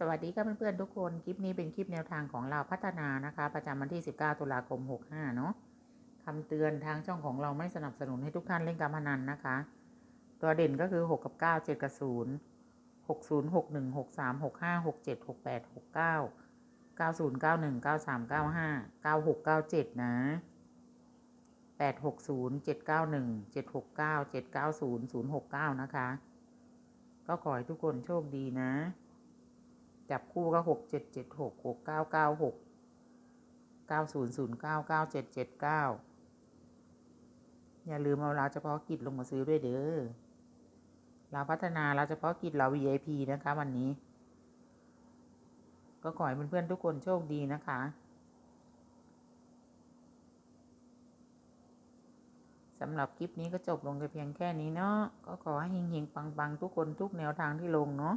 สวัสดีค่ะเพื่อนๆทุกคน คลิปนี้เป็นคลิปแนวทางของเราพัฒนานะคะ ประจำวันที่ 19 ตุลาคม 65 เนาะคำเตือนทางช่องของเราไม่สนับสนุนให้ทุกท่านเล่นการพนันนะคะ ตัวเด่นก็คือ 6 กับ 9 7 กับ 0 60 61 63 65 67 68 69 90 91 93 95 96 97 นะ 860 791 769 790 069 นะคะ ก็ขอให้ทุกคนโชคดีนะ จับคู่ก็หกเจ็ดเจ็ดหกหกเก้าเก้าหกเก้าศูนย์ศูนย์เก้าเก้าเจ็ดเจ็ดเก้าอย่าลืมเอาเราเฉพาะกิจลงมาซื้อด้วยเด้อเราพัฒนาเราเฉพาะกิจเรา VIP นะคะวันนี้ ก็ขอให้เพื่อนๆทุกคนโชคดีนะคะ สำหรับคลิปนี้ก็จบลงแต่เพียงแค่นี้เนาะ ก็ขอให้เฮงๆปังๆ ทุกคนทุกแนวทางที่ลงเนาะ